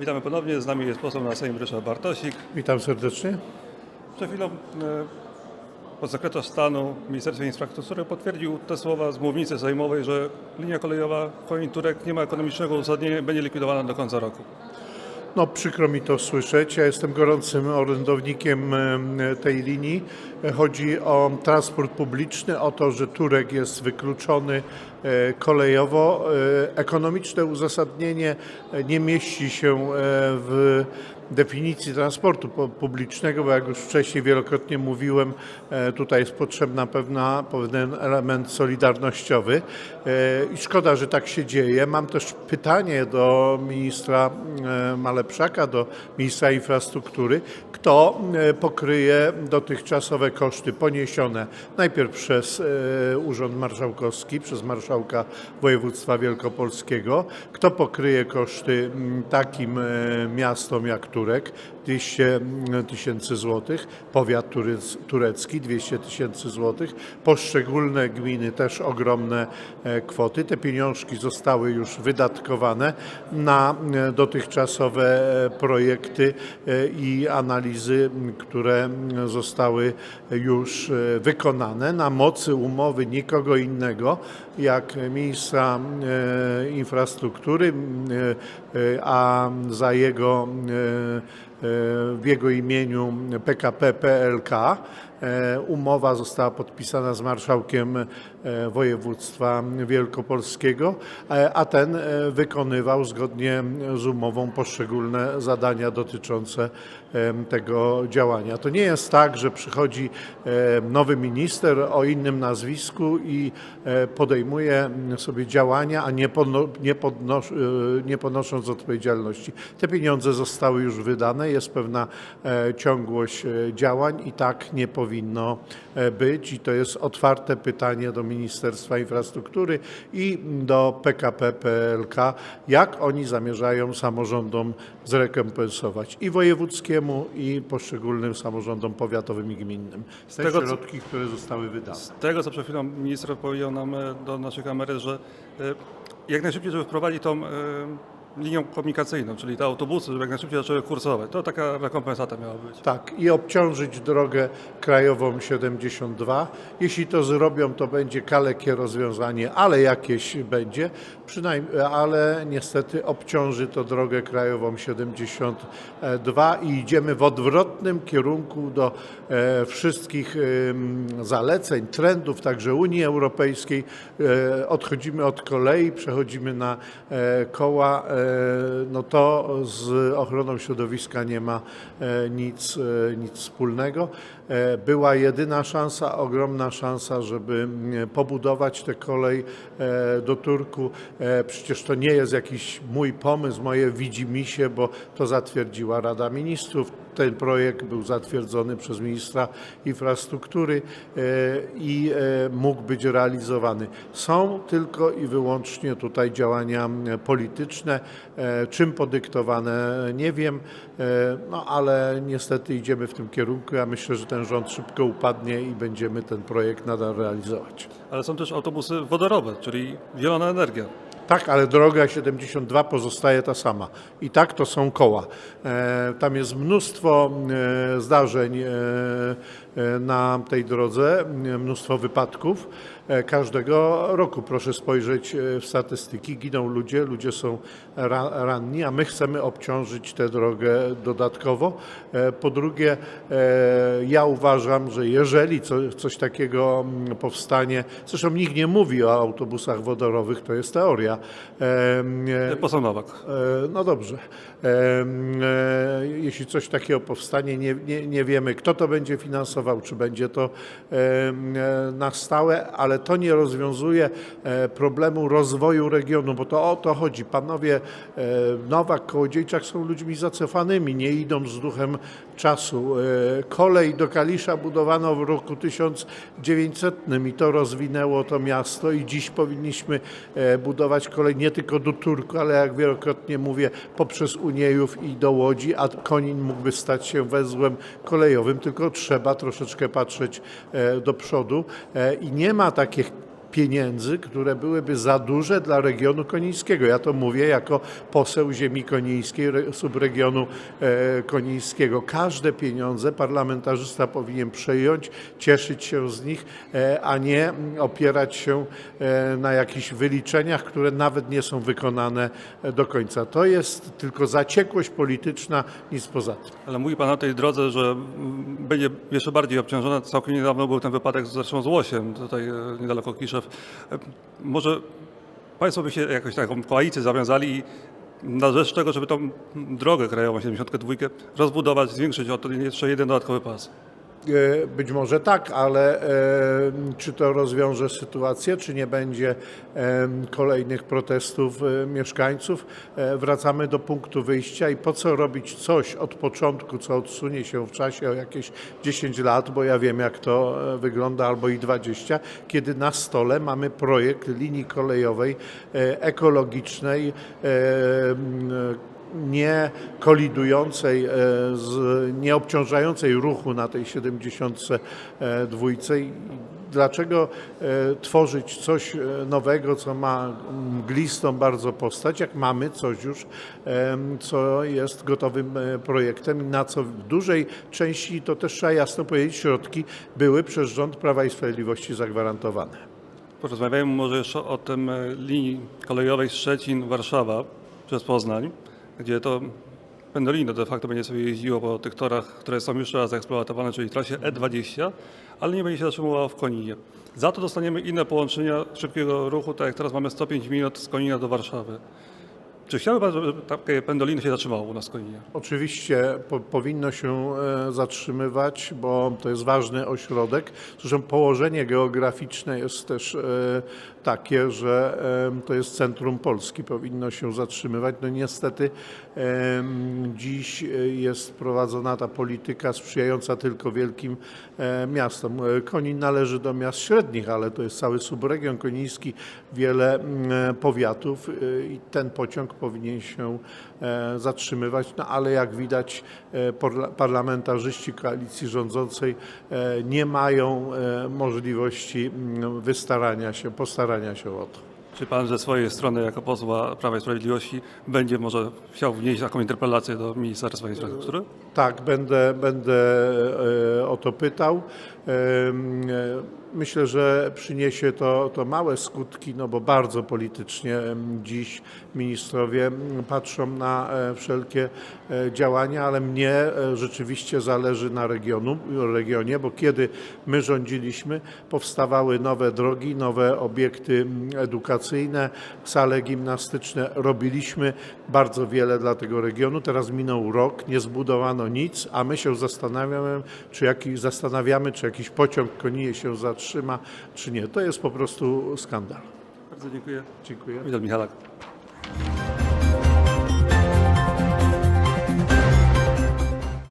Witamy ponownie. Z nami jest poseł na Sejm Ryszard Bartosik. Witam serdecznie. Przed chwilą e, podsekretarz stanu w Ministerstwie Infrastruktury potwierdził te słowa z mównicy sejmowej, że linia kolejowa Choin-Turek nie ma ekonomicznego uzasadnienia będzie likwidowana do końca roku. No, przykro mi to słyszeć. Ja jestem gorącym orędownikiem e, tej linii. Chodzi o transport publiczny, o to, że Turek jest wykluczony kolejowo. E, Ekonomiczne uzasadnienie e, nie mieści się e, w definicji transportu pu- publicznego, bo jak już wcześniej wielokrotnie mówiłem, e, tutaj jest potrzebna pewna, pewien element solidarnościowy E, i szkoda, że tak się dzieje. Mam też pytanie do ministra e, Malepszaka, do ministra infrastruktury, kto e, pokryje dotychczasowe koszty poniesione najpierw przez e, Urząd Marszałkowski, przez marszałka województwa wielkopolskiego, kto pokryje koszty m, takim e, miastom jak Turek, 200 tysięcy złotych, powiat turec, turecki 200 tysięcy złotych, poszczególne gminy też ogromne e, kwoty. Te pieniążki zostały już wydatkowane na e, dotychczasowe projekty i analizy, które zostały już wykonane. Na mocy umowy nikogo innego jak ministra e, infrastruktury, e, e, a za jego w jego imieniu PKP PLK. E, Umowa została podpisana z marszałkiem e, województwa wielkopolskiego, e, a ten e, wykonywał zgodnie z umową poszczególne zadania dotyczące tego działania. To nie jest tak, że przychodzi e, nowy minister o innym nazwisku i e, podejmuje sobie działania, a nie, podno, nie, podnosz, e, nie ponosząc odpowiedzialności. Te pieniądze zostały już wydane, jest pewna e, ciągłość e, działań i tak nie powinno e, być. I to jest otwarte pytanie do Ministerstwa Infrastruktury i do PKP PLK, jak oni zamierzają samorządom zrekompensować i wojewódzkiemu, i poszczególnym samorządom powiatowym i gminnym te tego, co- środki, które zostały wydane. Z tego, co przed chwilą minister powiedział nam do naszej kamery, że jak najszybciej, żeby wprowadzić tą linią komunikacyjną, czyli te autobusy, żeby jak najszybciej zaczęły kursować. To taka rekompensata miała być. Tak, i obciążyć drogę krajową 72. Jeśli to zrobią, to będzie kalekie rozwiązanie, ale jakieś będzie, przynajmniej, ale niestety obciąży to drogę krajową 72 i idziemy w odwrotnym kierunku do e, wszystkich zaleceń, trendów, także Unii Europejskiej. E, odchodzimy od kolei, przechodzimy na e, koła. E, no to z ochroną środowiska nie ma e, nic, e, nic wspólnego. Była jedyna szansa, ogromna szansa, żeby mm, pobudować tę kolej do Turku. Przecież to nie jest jakiś mój pomysł, moje widzimisię, bo to zatwierdziła Rada Ministrów. Ten projekt był zatwierdzony przez ministra infrastruktury e, i e, mógł być realizowany. Są tylko i wyłącznie tutaj działania polityczne. E, Czym podyktowane, nie wiem, no ale niestety idziemy w tym kierunku. Ja myślę, że ten rząd szybko upadnie i będziemy ten projekt nadal realizować. Ale są też autobusy wodorowe, czyli zielona energia. Tak, ale droga 72 pozostaje ta sama. I tak to są koła. E, Tam jest mnóstwo e, zdarzeń e, na tej drodze, mnóstwo wypadków. E, Każdego roku proszę spojrzeć e, w statystyki. Giną ludzie, ludzie są ra, ranni, a my chcemy obciążyć tę drogę dodatkowo. E, Po drugie, ja uważam, że jeżeli co, coś takiego mm, powstanie, zresztą nikt nie mówi o autobusach wodorowych, to jest teoria. Poseł Nowak. No dobrze. Jeśli coś takiego powstanie, nie, nie, nie wiemy, kto to będzie finansował, czy będzie to na stałe, ale to nie rozwiązuje e, problemu rozwoju regionu, bo to o to chodzi. Panowie e, Nowak, Kołodziejczak są ludźmi zacofanymi, nie idą z duchem czasu. E, Kolej do Kalisza budowano w roku 1900 i to rozwinęło to miasto i dziś powinniśmy budować kolej nie tylko do Turku, ale jak wielokrotnie mówię, poprzez Uniejów i do Łodzi, a Konin mógłby stać się węzłem kolejowym, tylko trzeba troszeczkę patrzeć do przodu i nie ma ataque pieniędzy, które byłyby za duże dla regionu konińskiego. Ja to mówię jako poseł ziemi konińskiej, re- subregionu e, konińskiego. Każde pieniądze parlamentarzysta powinien przejąć, cieszyć się z nich, e, a nie mm, opierać się e, na jakichś wyliczeniach, które nawet nie są wykonane do końca. To jest tylko zaciekłość polityczna, nic poza tym. Ale mówi Pan na tej drodze, że mm, będzie jeszcze bardziej obciążona. Całkiem niedawno był ten wypadek zresztą z Łosiem, tutaj niedaleko Kiszew. E, Może Państwo by się jakoś taką koalicję zawiązali i na rzecz tego, żeby tą drogę krajową 72 rozbudować, zwiększyć o to jeszcze jeden dodatkowy pas. E, Być może tak, ale e, czy to rozwiąże sytuację, czy nie będzie e, kolejnych protestów mieszkańców? Wracamy do punktu wyjścia i po co robić coś od początku, co odsunie się w czasie o jakieś 10 lat, bo ja wiem jak to wygląda, albo i 20, kiedy na stole mamy projekt linii kolejowej ekologicznej, nie kolidującej, e, z, nie obciążającej ruchu na tej 72. I Dlaczego e, tworzyć coś e, nowego, co ma mglistą bardzo postać, jak mamy coś już, co jest gotowym projektem na co w dużej części, to też trzeba jasno powiedzieć, środki były przez rząd Prawa i Sprawiedliwości zagwarantowane. Porozmawiajmy może jeszcze o tym linii kolejowej Szczecin-Warszawa przez Poznań, gdzie to Pendolino de facto będzie sobie jeździło po tych torach, które są już raz eksploatowane, czyli trasie E20, ale nie będzie się zatrzymywało w Koninie. Za to dostaniemy inne połączenia szybkiego ruchu, tak jak teraz mamy 105 minut z Konina do Warszawy. Czy chciałby Pan, żeby takie Pendolino się zatrzymało u nas w Koninie? Oczywiście po, powinno się e, zatrzymywać, bo to jest ważny ośrodek. Zresztą położenie geograficzne jest też e, takie, że to jest centrum Polski, powinno się zatrzymywać. No niestety dziś e, jest prowadzona ta polityka sprzyjająca tylko wielkim miastom. Konin należy do miast średnich, ale to jest cały subregion koniński, wiele mm, powiatów i ten pociąg powinien się e, zatrzymywać, no ale jak widać e, parlamentarzyści koalicji rządzącej e, nie mają możliwości mm, wystarania się, postarania się o to. Czy Pan ze swojej strony jako posła Prawa i Sprawiedliwości będzie może chciał wnieść taką interpelację do Ministerstwa Infrastruktury? Tak, będę, będę o to pytał. Myślę, że przyniesie to, to małe skutki, no bo bardzo politycznie dziś ministrowie patrzą na e, wszelkie e, działania, ale mnie e, rzeczywiście zależy na regionu, regionie, bo kiedy my rządziliśmy, powstawały nowe drogi, nowe obiekty edukacyjne, sale gimnastyczne. Robiliśmy bardzo wiele dla tego regionu. Teraz minął rok, nie zbudowano nic, a my się zastanawiamy, czy jakiś, zastanawiamy, czy jakiś pociąg konije się zatrzyma, czy nie. To jest po prostu skandal. Bardzo dziękuję. Dziękuję. Witam Michalak.